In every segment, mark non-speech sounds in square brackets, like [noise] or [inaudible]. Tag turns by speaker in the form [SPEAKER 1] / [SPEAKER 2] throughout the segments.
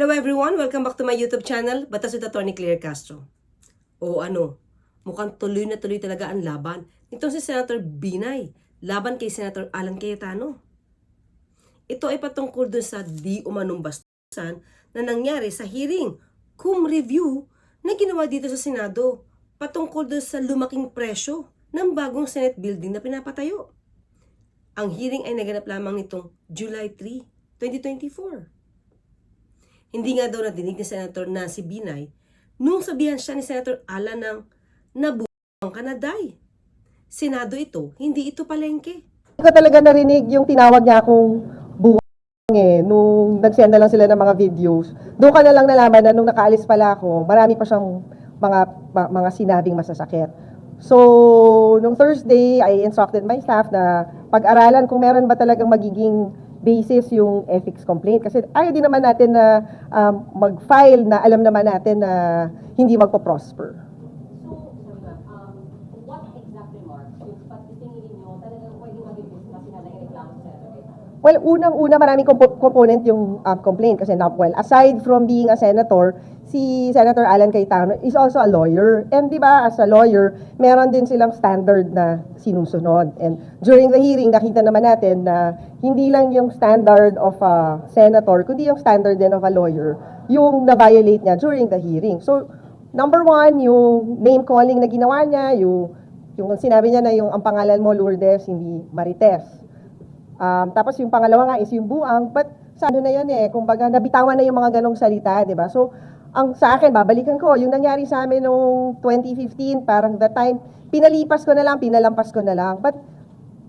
[SPEAKER 1] Hello everyone! Welcome back to my YouTube channel, Batas with Attorney Claire Castro. O ano, mukhang tuloy na tuloy talaga ang laban. Itong si Senator Binay, laban kay Senator Alan Cayetano. Ito ay patungkol dun sa di umanong bastusan na nangyari sa hearing, cum review, na ginawa dito sa Senado patungkol dun sa lumaking presyo ng bagong Senate building na pinapatayo. Ang hearing ay naganap lamang nitong July 3, 2024. Hindi nga daw nadinig ni Senator Nancy Binay nung sabihan siya ni Senator Alan ng nabuang ka na, Day. Senado ito, hindi ito palengke.
[SPEAKER 2] Hindi ko talaga narinig yung tinawag niya akong buwang eh, nung nagsend na lang sila ng mga videos. Doon ka na lang nalaman na nung nakaalis pala ako, marami pa siyang mga, mga sinabing masasakit. So, nung Thursday, I instructed my staff na pag-aralan kung meron ba talagang magiging basis yung ethics complaint. Kasi ayaw din naman natin na um, mag-file na alam naman natin na hindi magpo-prosper. Well, unang-una maraming compo- component yung um, complaint kasi na, well, aside from being a senator, si Senator Alan Cayetano is also a lawyer. And di ba, as a lawyer, meron din silang standard na sinusunod. And during the hearing, nakita naman natin na hindi lang yung standard of a senator, kundi yung standard din of a lawyer, yung na-violate niya during the hearing. So, number one, yung name calling na ginawa niya, yung, yung sinabi niya na yung ang pangalan mo, Lourdes, hindi Marites. Um, tapos yung pangalawa nga is yung buang, but sa ano na yun eh, kumbaga nabitawan na yung mga ganong salita, di ba? So, ang sa akin, babalikan ko, yung nangyari sa amin noong 2015, parang that time, pinalipas ko na lang, pinalampas ko na lang. But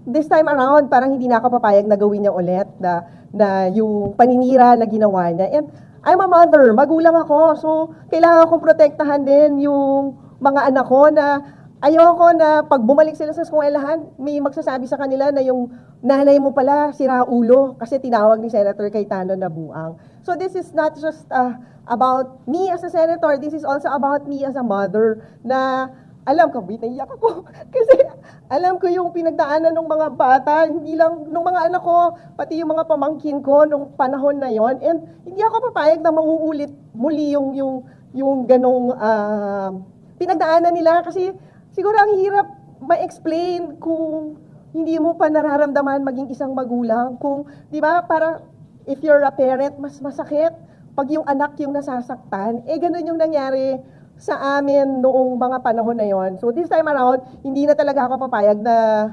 [SPEAKER 2] this time around, parang hindi na ako papayag na gawin niya ulit na, na yung paninira na ginawa niya. And I'm a mother, magulang ako, so kailangan kong protektahan din yung mga anak ko na ayoko na pag bumalik sila sa eskwelahan, may magsasabi sa kanila na yung nanay mo pala sira ulo kasi tinawag ni Senator Cayetano na buang. So this is not just uh, about me as a senator, this is also about me as a mother na alam ko, wait, naiyak ako. [laughs] Kasi alam ko yung pinagdaanan ng mga bata, hindi lang ng mga anak ko, pati yung mga pamangkin ko nung panahon na yon. And hindi ako papayag na mauulit muli yung, yung, yung ganong ah, pinagdaanan nila. Kasi siguro ang hirap ma-explain kung hindi mo pa nararamdaman maging isang magulang. Kung, di ba, para if you're a parent, mas masakit pag yung anak yung nasasaktan. Eh, ganun yung nangyari sa amin noong mga panahon na yon. So this time around, hindi na talaga ako papayag na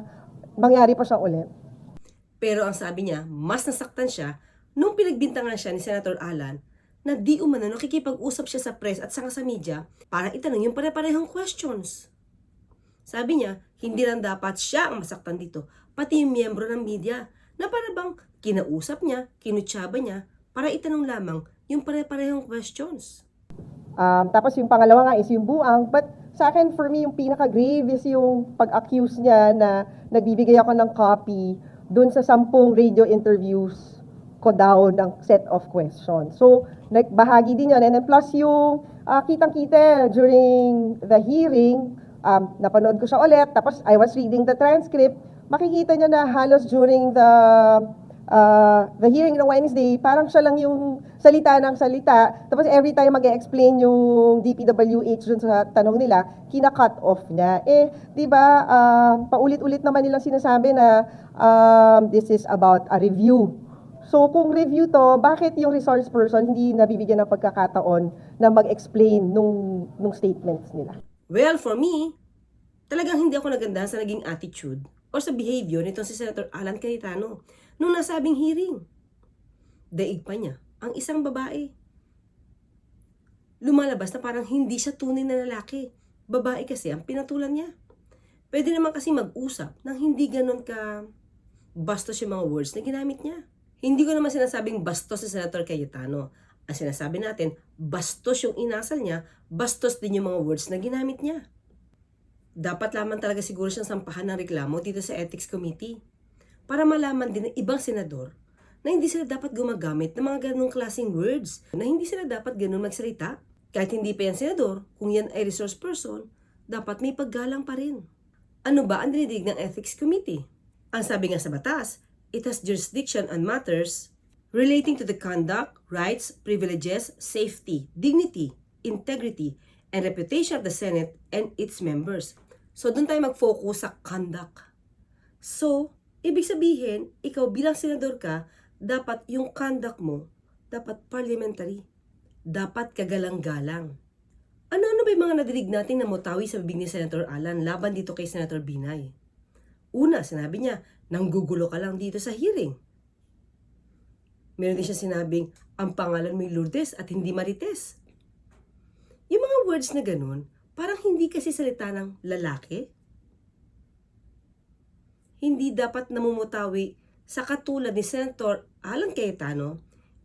[SPEAKER 2] mangyari pa siya ulit.
[SPEAKER 1] Pero ang sabi niya, mas nasaktan siya nung pinagbintangan siya ni Senator Alan na di umano nakikipag-usap siya sa press at saka sa media para itanong yung pare-parehong questions. Sabi niya, hindi lang dapat siya ang masaktan dito, pati yung miyembro ng media na para bang kinausap niya, kinutsaba niya para itanong lamang yung pare-parehong questions.
[SPEAKER 2] Um, tapos yung pangalawa nga is yung buang. But sa akin, for me, yung pinaka-grave is yung pag-accuse niya na nagbibigay ako ng copy dun sa sampung radio interviews ko daw ng set of questions. So, nagbahagi din yun. And then plus yung ah, kitang-kita during the hearing, um, napanood ko siya ulit, tapos I was reading the transcript, makikita niya na halos during the uh, the hearing ng Wednesday, parang siya lang yung salita ng salita. Tapos every time mag explain yung DPWH dun sa tanong nila, kina-cut off niya. Eh, di ba, ah, paulit-ulit naman nilang sinasabi na um, this is about a review. So kung review to, bakit yung resource person hindi nabibigyan ng pagkakataon na mag-explain nung, nung statements nila?
[SPEAKER 1] Well, for me, talagang hindi ako nagandahan sa naging attitude or sa behavior nitong si Senator Alan Cayetano nung nasabing hearing. Daig pa niya ang isang babae. Lumalabas na parang hindi siya tunay na lalaki. Babae kasi ang pinatulan niya. Pwede naman kasi mag-usap nang hindi ganun ka bastos yung mga words na ginamit niya. Hindi ko naman sinasabing bastos si Senator Cayetano. Ang sinasabi natin, bastos yung inasal niya, bastos din yung mga words na ginamit niya. Dapat lamang talaga siguro siyang sampahan ng reklamo dito sa Ethics Committee para malaman din ng ibang senador na hindi sila dapat gumagamit ng mga ganong klaseng words, na hindi sila dapat ganun magsalita. Kahit hindi pa yan senador, kung yan ay resource person, dapat may paggalang pa rin. Ano ba ang dinidig ng Ethics Committee? Ang sabi nga sa batas, it has jurisdiction on matters relating to the conduct, rights, privileges, safety, dignity, integrity, and reputation of the Senate and its members. So, doon tayo mag-focus sa conduct. So, ibig sabihin, ikaw bilang senador ka, dapat yung conduct mo, dapat parliamentary. Dapat kagalang-galang. Ano-ano ba yung mga nadidig natin na mutawi sa bibig ni Senator Alan laban dito kay Senator Binay? Una, sinabi niya, nanggugulo ka lang dito sa hearing. Meron din siya sinabing, ang pangalan mo'y Lourdes at hindi Marites. Yung mga words na ganun, parang hindi kasi salita ng lalaki. Hindi dapat namumutawi sa katulad ni Senator Alan Cayetano,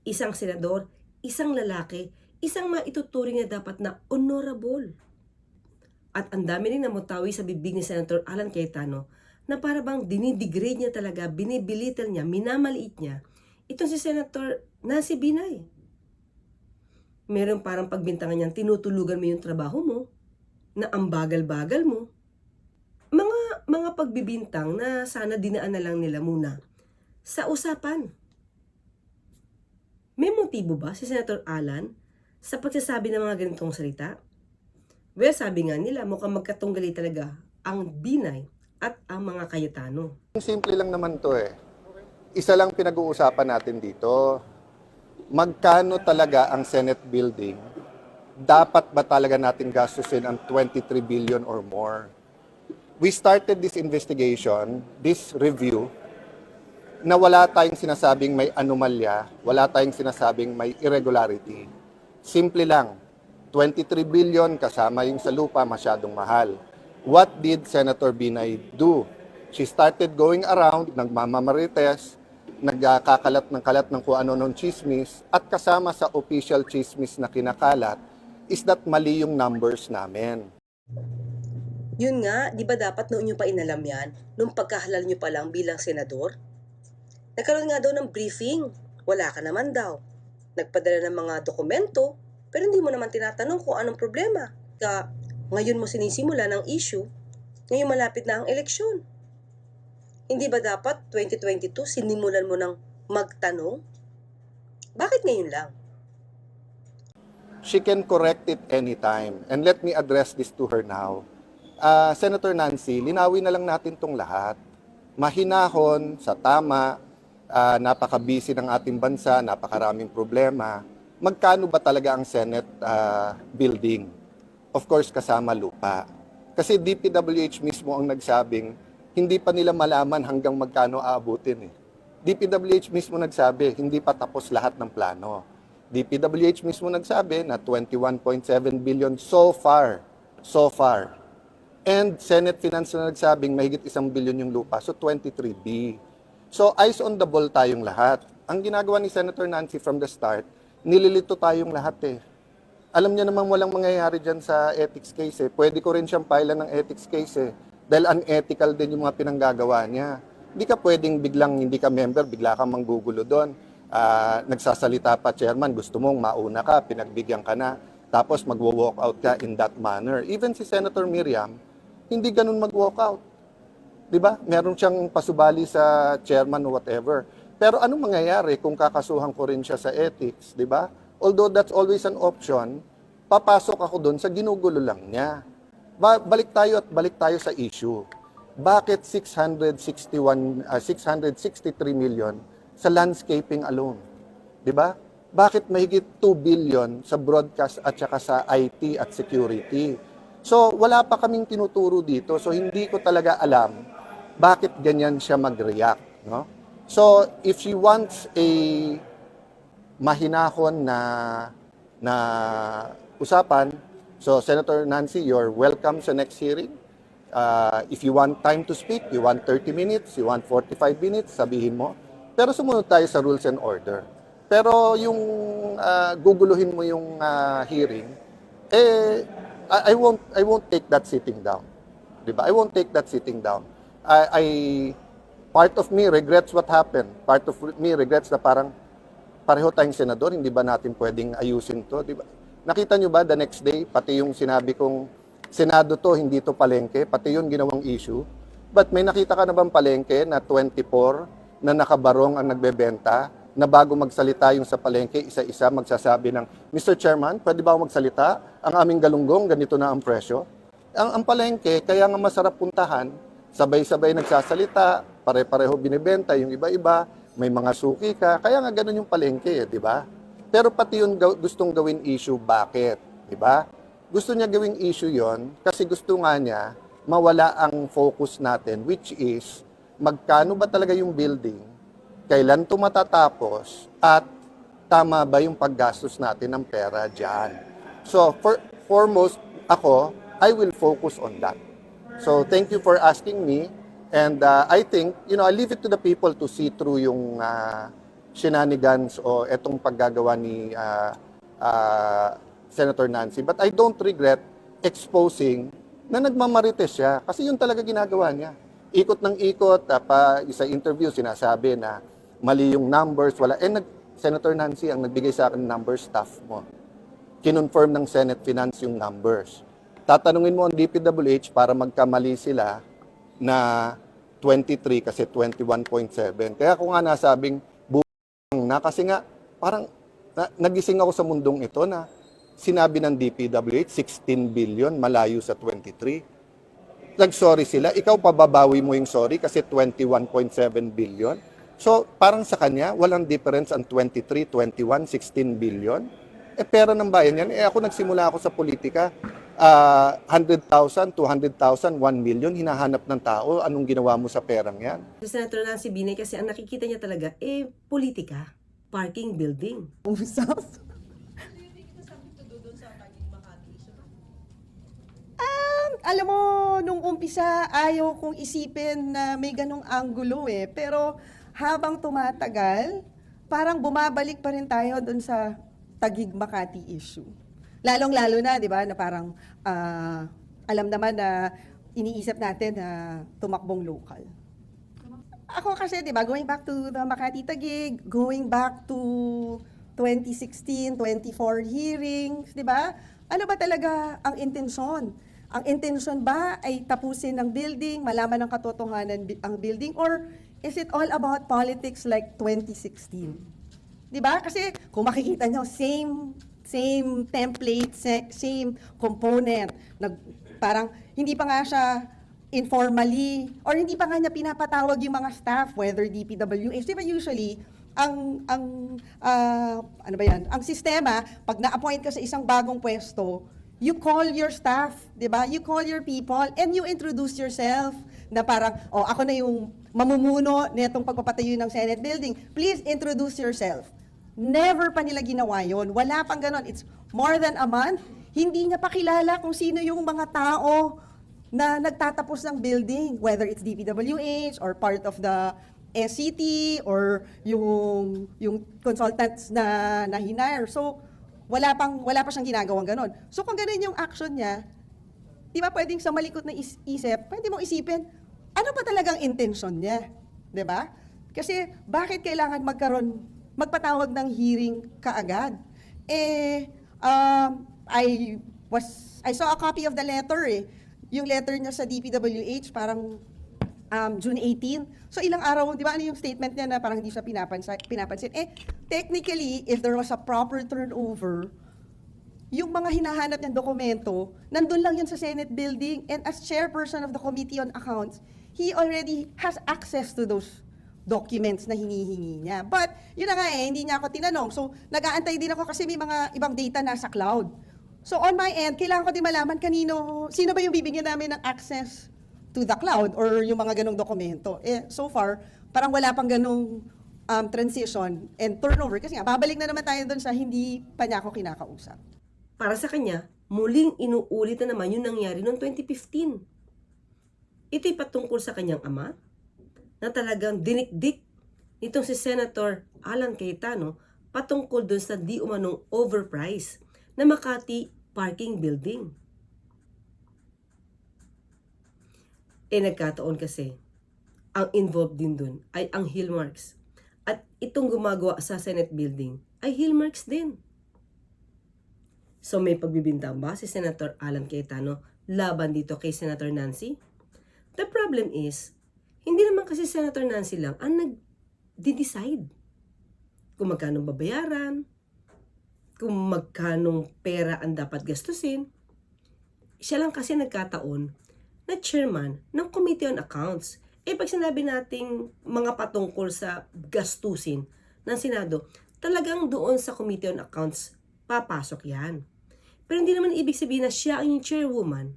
[SPEAKER 1] isang senador, isang lalaki, isang maituturing na dapat na honorable. At ang dami rin namutawi sa bibig ni Senator Alan Cayetano na para bang dinidegrade niya talaga, binibilital niya, minamaliit niya itong si Senator Nancy Binay. Meron parang pagbintangan niyang tinutulugan mo yung trabaho mo, na ang bagal-bagal mo. Mga, pagbibintang na sana dinaan na lang nila muna sa usapan. May motibo ba si Senator Alan sa pagsasabi ng mga ganitong salita? Well, sabi nga nila, mukhang magkatunggali talaga ang Binay at ang mga Cayetano.
[SPEAKER 3] Simple lang naman to eh. Isa lang pinag-uusapan natin dito. Magkano talaga ang Senate building? Dapat ba talaga natin gastusin ang 23 billion or more? We started this investigation, this review, na wala tayong sinasabing may anomalya, wala tayong sinasabing may irregularity. Simple lang, 23 billion kasama yung sa lupa masyadong mahal. What did Senator Binay do? She started going around, nagmamamarites, nagkakalat ng kalat ng kung ano nung chismis, at kasama sa official chismis na kinakalat, is that mali yung numbers namin.
[SPEAKER 1] Yun nga, di ba dapat noon nyo pa inalam yan, nung pagkahalal nyo pa lang bilang senador? Nagkaroon nga daw ng briefing, wala ka naman daw. Nagpadala ng mga dokumento, pero hindi mo naman tinatanong kung anong problema. Ka, ngayon mo sinisimula ng issue, ngayon malapit na ang eleksyon. Hindi ba dapat 2022 sinimulan mo ng magtanong? Bakit ngayon lang?
[SPEAKER 3] she can correct it anytime. And let me address this to her now. Ah, Senator Nancy, linawin na lang natin tong lahat. Mahinahon, sa tama, ah, napaka-busy ng ating bansa, napakaraming problema. Magkano ba talaga ang Senate ah, building? Of course, kasama lupa. Kasi DPWH mismo ang nagsabing, hindi pa nila malaman hanggang magkano aabutin eh. DPWH mismo nagsabi, hindi pa tapos lahat ng plano. DPWH mismo nagsabi na 21.7 billion so far. So far. And Senate Finance na nagsabing mahigit isang billion yung lupa. So 23B. So eyes on the ball tayong lahat. Ang ginagawa ni Senator Nancy from the start, nililito tayong lahat eh. Alam niya namang walang mangyayari dyan sa ethics case eh. Pwede ko rin siyang pailan ng ethics case eh. Dahil unethical din yung mga pinanggagawa niya. Hindi ka pwedeng biglang hindi ka member, bigla kang manggugulo doon ah, nagsasalita pa chairman, gusto mong mauna ka, pinagbigyan ka na, tapos magwo-walk out ka in that manner. Even si Senator Miriam, hindi ganun mag-walk out. 'Di ba? Meron siyang pasubali sa chairman or whatever. Pero anong mangyayari kung kakasuhan ko rin siya sa ethics, 'di ba? Although that's always an option, papasok ako doon sa ginugulo lang niya. Ba- balik tayo at balik tayo sa issue. Bakit 661 ah, 663 million sa landscaping alone. 'Di ba? Bakit mahigit 2 billion sa broadcast at saka sa IT at security? So, wala pa kaming tinuturo dito. So, hindi ko talaga alam bakit ganyan siya mag-react, no? So, if she wants a mahinahon na na usapan, so Senator Nancy, you're welcome sa next hearing. Uh, if you want time to speak, you want 30 minutes, you want 45 minutes, sabihin mo. Pero sumunod tayo sa rules and order. Pero yung ah, guguluhin mo yung ah, hearing, eh I, I won't I won't take that sitting down. 'Di ba? I won't take that sitting down. I, I part of me regrets what happened. Part of me regrets na parang pareho tayong senador, hindi ba natin pwedeng ayusin 'to, 'di ba? Nakita nyo ba the next day pati yung sinabi kong Senado to, hindi to palengke, pati yun ginawang issue. But may nakita ka na bang palengke na 24 na nakabarong ang nagbebenta na bago magsalita yung sa palengke, isa-isa magsasabi ng, Mr. Chairman, pwede ba ako magsalita? Ang aming galunggong, ganito na ang presyo. Ang, ang palengke, kaya nga masarap puntahan, sabay-sabay nagsasalita, pare-pareho binibenta, yung iba-iba, may mga suki ka, kaya nga ganun yung palengke, eh, di ba? Pero pati yung gaw- gustong gawin issue, bakit? Di ba? Gusto niya gawing issue yon kasi gusto nga niya mawala ang focus natin, which is magkano ba talaga yung building, kailan ito matatapos, at tama ba yung paggastos natin ng pera dyan. So, for, foremost, ako, I will focus on that. So, thank you for asking me. And uh, I think, you know, I leave it to the people to see through yung uh, shenanigans o etong paggagawa ni uh, uh, Senator Nancy. But I don't regret exposing na nagmamarites siya kasi yun talaga ginagawa niya. Ikot ng ikot, uh, pa sa interview sinasabi na mali yung numbers, wala. Eh, nag, Senator Nancy ang nagbigay sa akin numbers, staff mo. Kinonfirm ng Senate Finance yung numbers. Tatanungin mo ang DPWH para magkamali sila na 23 kasi 21.7. Kaya ako nga nasabing buang na kasi nga parang na, nagising ako sa mundong ito na sinabi ng DPWH 16 billion malayo sa 23. Nag-sorry sila, ikaw pababawi mo yung sorry kasi 21.7 billion. So parang sa kanya walang difference ang 23, 21, 16 billion. Eh pera ng bayan yan. Eh ako nagsimula ako sa politika, ah, 100,000, 200,000, 1 million, hinahanap ng tao, anong ginawa mo sa perang yan?
[SPEAKER 1] Senator Nancy Binay kasi ang nakikita niya talaga, eh, politika. Parking building.
[SPEAKER 4] usap. Um, alam mo, nung umpisa, ayaw kong isipin na may ganong anggulo eh. Pero habang tumatagal, parang bumabalik pa rin tayo dun sa Tagig Makati issue. Lalong-lalo na, di ba, na parang ah, alam naman na iniisip natin na tumakbong local. Ako kasi, di ba, going back to the Makati Tagig, going back to 2016, 24 hearings, di ba? Ano ba talaga ang intensyon? Ang intensyon ba ay tapusin ng building, malaman ng katotohanan ang building, or is it all about politics like 2016? Di ba? Kasi kung makikita nyo, same same template, sa- same component. Nag, parang hindi pa nga siya informally or hindi pa nga niya pinapatawag yung mga staff whether DPWH. Di ba usually ang ang ah, ano ba yan? Ang sistema pag na-appoint ka sa isang bagong pwesto, you call your staff, 'di ba? You call your people and you introduce yourself na parang oh ako na yung mamumuno nitong pagpapatayo ng Senate building. Please introduce yourself. Never pa nila ginawa yon. Wala pang ganon. It's more than a month. Hindi niya pa kilala kung sino yung mga tao na nagtatapos ng building, whether it's DPWH or part of the SCT or yung yung consultants na na hinire. So wala pang wala pa siyang ginagawang ganon. So kung ganun yung action niya, di ba pwedeng sa malikot na is- isip, pwede mong isipin, ano ba talagang intention niya? Di ba? Kasi bakit kailangan magkaroon, magpatawag ng hearing kaagad? Eh, um, I was, I saw a copy of the letter eh. Yung letter niya sa DPWH, parang um, June 18. So ilang araw, di ba ano yung statement niya na parang hindi siya pinapansin, pinapansin? Eh, technically, if there was a proper turnover, yung mga hinahanap niyang dokumento, nandun lang yun sa Senate building. And as chairperson of the Committee on Accounts, he already has access to those documents na hinihingi niya. But, yun na nga eh, hindi niya ako tinanong. So, nag-aantay din ako kasi may mga ibang data nasa cloud. So, on my end, kailangan ko din malaman kanino, sino ba yung bibigyan namin ng access to the cloud or yung mga ganong dokumento. Eh, so far, parang wala pang ganong um, transition and turnover. Kasi nga, babalik na naman tayo doon sa hindi pa niya ako kinakausap.
[SPEAKER 1] Para sa kanya, muling inuulit na naman yung nangyari noong 2015. Ito'y patungkol sa kanyang ama na talagang dinikdik nitong si Senator Alan Cayetano patungkol dun sa di umanong overprice na Makati parking building. Eh nagkataon kasi, ang involved din dun ay ang Hillmarks. At itong gumagawa sa Senate building ay Hillmarks din. So may pagbibintang ba si Senator Alan Cayetano laban dito kay Senator Nancy? The problem is, hindi naman kasi Senator Nancy lang ang nag-decide. kung magkano babayaran, kung magkanong pera ang dapat gastusin. Siya lang kasi nagkataon na chairman ng Committee on Accounts. Eh pag sinabi nating mga patungkol sa gastusin ng Senado, talagang doon sa Committee on Accounts papasok yan. Pero hindi naman ibig sabihin na siya ang chairwoman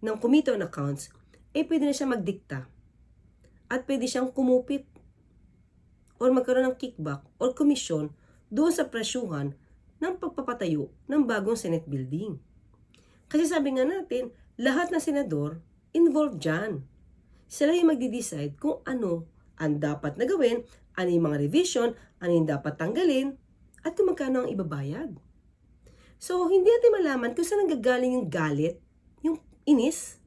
[SPEAKER 1] ng Committee on Accounts, eh pwede na siya magdikta. At pwede siyang kumupit or magkaroon ng kickback or komisyon doon sa presyuhan ng pagpapatayo ng bagong Senate building. Kasi sabi nga natin, lahat ng senador involved dyan. Sila yung magdi-decide kung ano ang dapat na gawin, ano yung mga revision, ano yung dapat tanggalin, at kung magkano ang ibabayad. So, hindi natin malaman kung saan nanggagaling yung galit, yung inis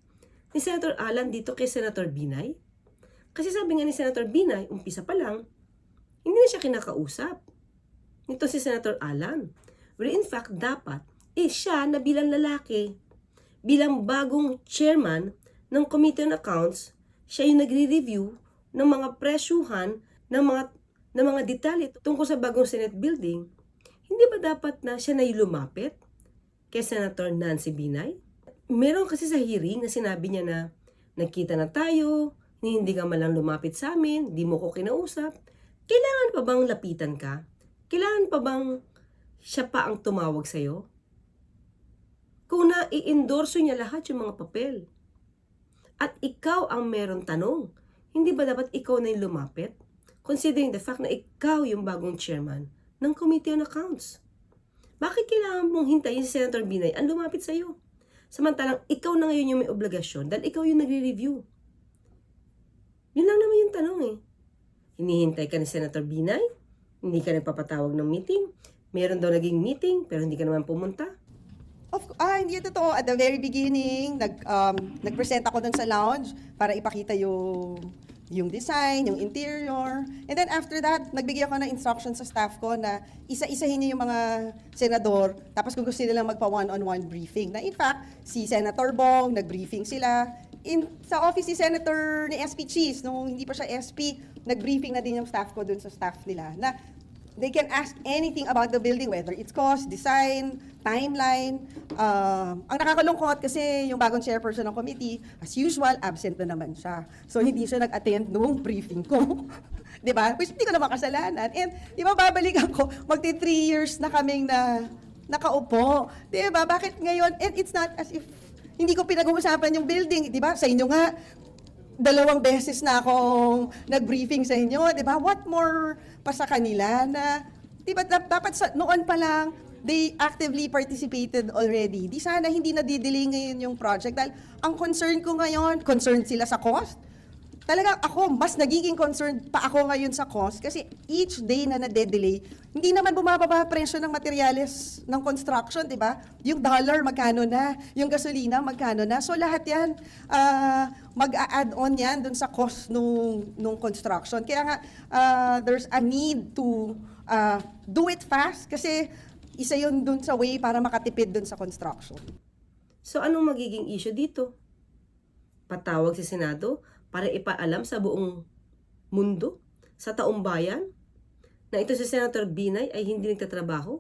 [SPEAKER 1] ni Senator Alan dito kay Senator Binay. Kasi sabi nga ni Senator Binay, umpisa pa lang, hindi na siya kinakausap. Nito si Senator Alan. Where in fact, dapat, eh siya na bilang lalaki, bilang bagong chairman ng Committee on Accounts, siya yung nagre-review ng mga presyuhan ng mga ng mga detalye tungkol sa bagong Senate building. Hindi ba dapat na siya na lumapit kay Senator Nancy Binay? Meron kasi sa hearing na sinabi niya na nagkita na tayo, hindi ka malang lumapit sa amin, di mo ko kinausap. Kailangan pa bang lapitan ka? Kailangan pa bang siya pa ang tumawag sa'yo? Kung na-i-endorso niya lahat yung mga papel, at ikaw ang meron tanong, hindi ba dapat ikaw na yung lumapit? Considering the fact na ikaw yung bagong chairman ng Committee on Accounts. Bakit kailangan mong hintayin si Senator Binay ang lumapit sa'yo? Samantalang ikaw na ngayon yung may obligasyon dahil ikaw yung nagre-review. Yun lang naman yung tanong eh. Hinihintay ka ni Senator Binay? Hindi ka nagpapatawag ng meeting? Meron daw naging meeting pero hindi ka naman pumunta?
[SPEAKER 4] Of, ah, hindi totoo. At the very beginning, nag, um, nag-present ako dun sa lounge para ipakita yung yung design, yung interior. And then after that, nagbigay ako ng instructions sa staff ko na isa-isahin niyo yung mga senador, tapos kung gusto nila magpa one-on-one briefing. Na in fact, si Senator Bong, nag-briefing sila. In, sa office si Senator ni SP Cheese, nung hindi pa siya SP, nag-briefing na din yung staff ko dun sa staff nila na they can ask anything about the building, whether it's cost, design, timeline. Um, ang nakakalungkot kasi yung bagong chairperson ng committee, as usual, absent na naman siya. So, hindi siya nag-attend nung briefing ko. [laughs] 'Di ba? Which hindi ko naman kasalanan. And, di ba, babalik ako, magti three years na kaming na nakaupo. 'Di ba? Bakit ngayon? And it's not as if hindi ko pinag-uusapan yung building. 'Di ba? Sa inyo nga, dalawang beses na akong nag-briefing sa inyo, 'di ba? What more pa sa kanila na 'di ba dap- dapat sa, noon pa lang they actively participated already. Di sana hindi na didelay ngayon yung project dahil ang concern ko ngayon, concerned sila sa cost. Talaga ako, mas nagiging concerned pa ako ngayon sa cost kasi each day na nade-delay, hindi naman bumababa presyo ng materyales ng construction, di ba? Yung dollar, magkano na? Yung gasolina, magkano na? So lahat yan, ah, mag-a-add on yan dun sa cost nung, nung construction. Kaya nga, ah, there's a need to ah, do it fast kasi isa yun dun sa way para makatipid dun sa construction.
[SPEAKER 1] So anong magiging issue dito? Patawag si Senado para ipaalam sa buong mundo, sa taong bayan, na ito si Senator Binay ay hindi nagtatrabaho?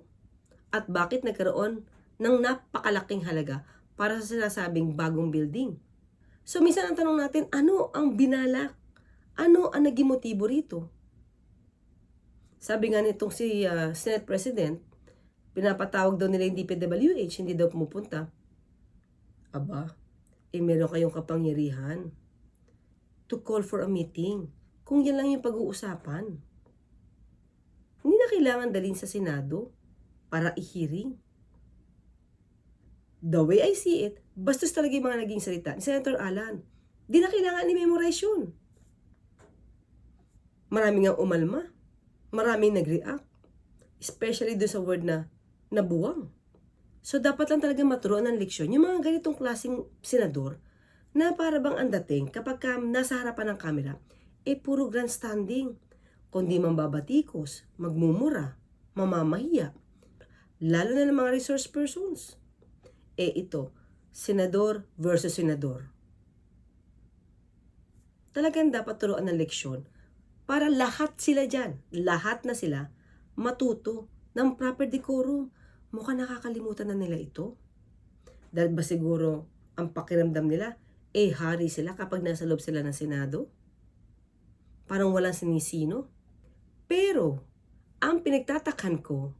[SPEAKER 1] At bakit nagkaroon ng napakalaking halaga para sa sinasabing bagong building? So minsan ang tanong natin, ano ang binalak? Ano ang naging motibo rito? Sabi nga nitong si ah, Senate President, pinapatawag daw nila yung DPWH, hindi daw pumupunta. Aba, eh meron kayong kapangyarihan to call for a meeting. Kung yan lang yung pag-uusapan. Hindi na kailangan dalhin sa Senado para i-hearing. The way I see it, bastos talaga yung mga naging salita ni Senator Alan. Di na kailangan i-memorize yun. Maraming ang umalma. Maraming nag-react. Especially doon sa word na nabuwang. So dapat lang talaga maturuan ng leksyon yung mga ganitong klaseng senador na para bang ang dating kapag ka nasa harapan ng kamera, eh puro grandstanding. Kundi mambabatikos, magmumura, mamamahiya. Lalo na ng mga resource persons. Eh ito, senador versus senador. Talagang dapat turuan ng leksyon para lahat sila dyan, lahat na sila, matuto ng proper decorum. Mukhang nakakalimutan na nila ito. Dahil ba siguro ang pakiramdam nila, eh hari sila kapag nasa loob sila ng Senado? Parang walang sinisino. Pero, ang pinagtatakan ko,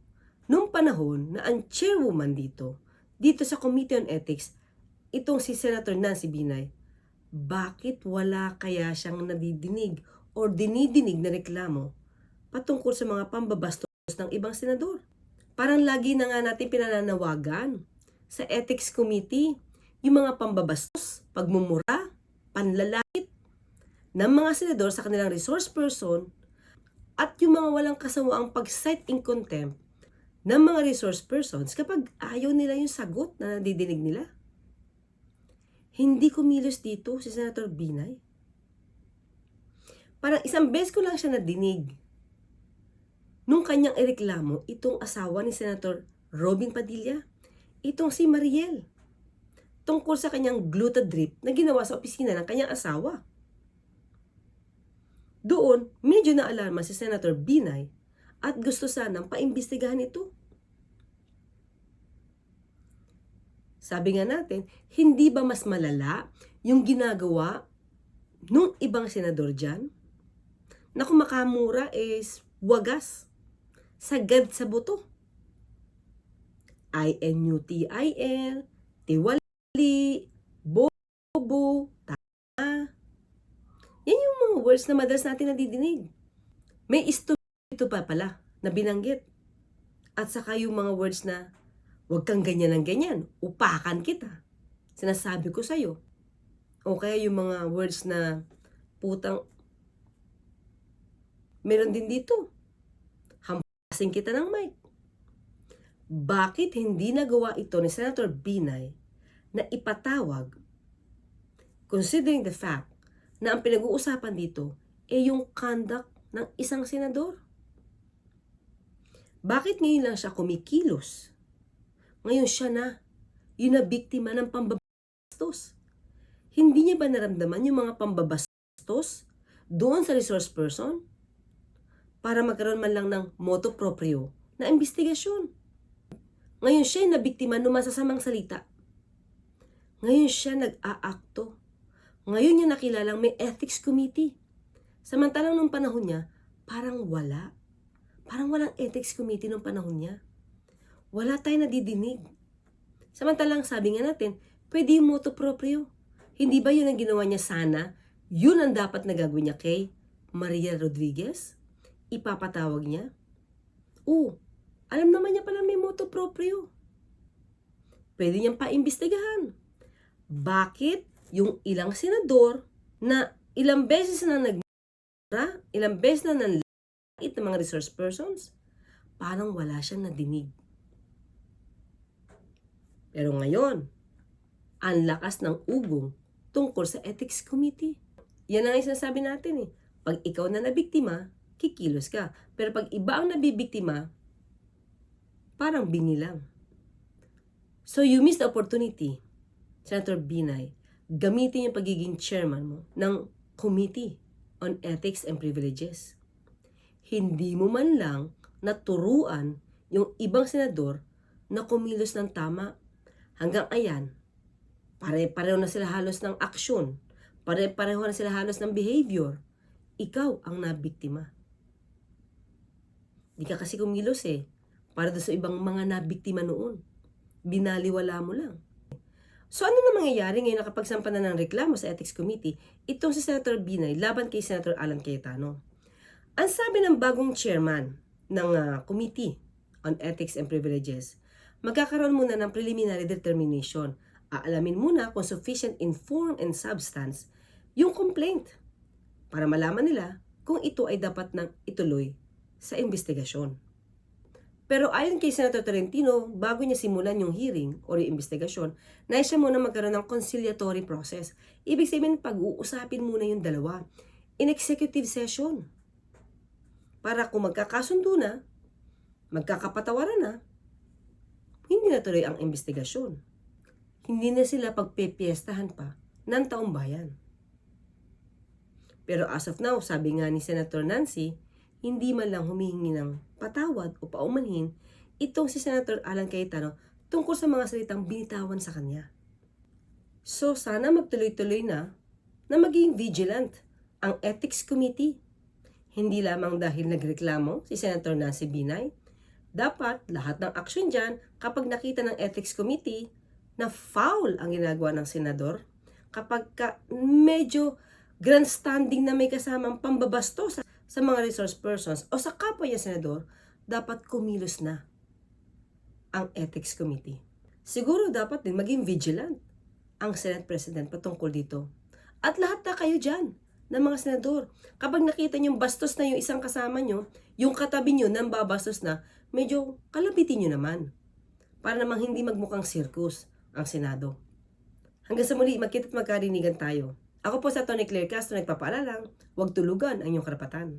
[SPEAKER 1] nung panahon na ang chairwoman dito, dito sa Committee on Ethics, itong si Senator Nancy Binay, bakit wala kaya siyang nadidinig or dinidinig na reklamo patungkol sa mga pambabastos ng ibang senador? Parang lagi na nga natin pinananawagan sa Ethics Committee yung mga pambabastos, pagmumura, panlalait ng mga senador sa kanilang resource person at yung mga walang kasawaang pag-cite in contempt ng mga resource persons kapag ayaw nila yung sagot na nadidinig nila. Hindi kumilos dito si Senator Binay. Parang isang beses ko lang siya nadinig. Nung kanyang ireklamo, itong asawa ni Senator Robin Padilla, itong si Mariel, tungkol sa kanyang glutadrip na ginawa sa opisina ng kanyang asawa. Doon, medyo naalarma si Senator Binay at gusto sanang paimbestigahan ito. Sabi nga natin, hindi ba mas malala yung ginagawa nung ibang senador dyan? Na kung makamura is wagas, sagad sa buto. I-N-U-T-I-L, tiwali, bobo, tama. Yan yung mga words na madalas natin nadidinig. May isto ito pa pala na binanggit. At saka yung mga words na Huwag kang ganyan ng ganyan. Upakan kita. Sinasabi ko sa'yo. O kaya yung mga words na putang meron din dito. Hampasin kita ng mic. Bakit hindi nagawa ito ni Senator Binay na ipatawag considering the fact na ang pinag-uusapan dito ay yung conduct ng isang senador? Bakit ngayon lang siya kumikilos? Ngayon siya na, yun na biktima ng pambabastos. Hindi niya ba naramdaman yung mga pambabastos doon sa resource person? Para magkaroon man lang ng moto proprio na investigasyon. Ngayon siya na biktima ng masasamang salita. Ngayon siya nag-aakto. Ngayon niya nakilalang may ethics committee. Samantalang nung panahon niya, parang wala. Parang walang ethics committee nung panahon niya wala tayong nadidinig. Samantalang sabi nga natin, pwede yung moto proprio. Hindi ba yun ang ginawa niya sana? Yun ang dapat na niya kay Maria Rodriguez? Ipapatawag niya? Oo, alam naman niya pala may moto proprio. Pwede niyang paimbestigahan. Bakit yung ilang senador na ilang beses na nag ilang beses na nanlait ng mga resource persons, parang wala siyang nadinig. Pero ngayon, ang lakas ng ugong tungkol sa Ethics Committee. Yan ang sinasabi natin eh. Pag ikaw na nabiktima, kikilos ka. Pero pag iba ang nabibiktima, parang binilang. So you missed the opportunity, Senator Binay, gamitin yung pagiging chairman mo ng Committee on Ethics and Privileges. Hindi mo man lang naturuan yung ibang senador na kumilos ng tama Hanggang ayan, pare-pareho na sila halos ng aksyon. Pare-pareho na sila halos ng behavior. Ikaw ang nabiktima. Di ka kasi kumilos eh. Para doon sa ibang mga nabiktima noon. Binaliwala mo lang. So ano na mangyayari ngayon na kapag sampa na ng reklamo sa Ethics Committee, itong si Senator Binay laban kay Senator Alan Cayetano. Ang sabi ng bagong chairman ng uh, Committee on Ethics and Privileges, magkakaroon muna ng preliminary determination. Aalamin muna kung sufficient in form and substance yung complaint para malaman nila kung ito ay dapat nang ituloy sa investigasyon. Pero ayon kay Senator Tolentino, bago niya simulan yung hearing o yung investigasyon, nais siya muna magkaroon ng conciliatory process. Ibig sabihin, pag-uusapin muna yung dalawa in executive session. Para kung magkakasundo na, magkakapatawaran na, hindi na tuloy ang investigasyon. Hindi na sila pagpepiestahan pa ng taong bayan. Pero as of now, sabi nga ni Senator Nancy, hindi man lang humihingi ng patawad o paumanhin itong si Senator Alan Cayetano tungkol sa mga salitang binitawan sa kanya. So sana magtuloy-tuloy na na maging vigilant ang Ethics Committee. Hindi lamang dahil nagreklamo si Senator Nancy Binay, dapat lahat ng aksyon dyan kapag nakita ng Ethics Committee na foul ang ginagawa ng senador, kapag ka medyo grandstanding na may kasamang pambabasto sa, mga resource persons o sa kapwa niya senador, dapat kumilos na ang Ethics Committee. Siguro dapat din maging vigilant ang Senate President patungkol dito. At lahat na kayo dyan, ng mga senador. Kapag nakita nyo bastos na yung isang kasama nyo, yung katabi nyo nang babastos na, medyo kalabitin nyo naman. Para namang hindi magmukhang circus ang Senado. Hanggang sa muli, magkita at magkarinigan tayo. Ako po sa Tony Claire Castro, nagpapaalalang, huwag tulugan ang inyong karapatan.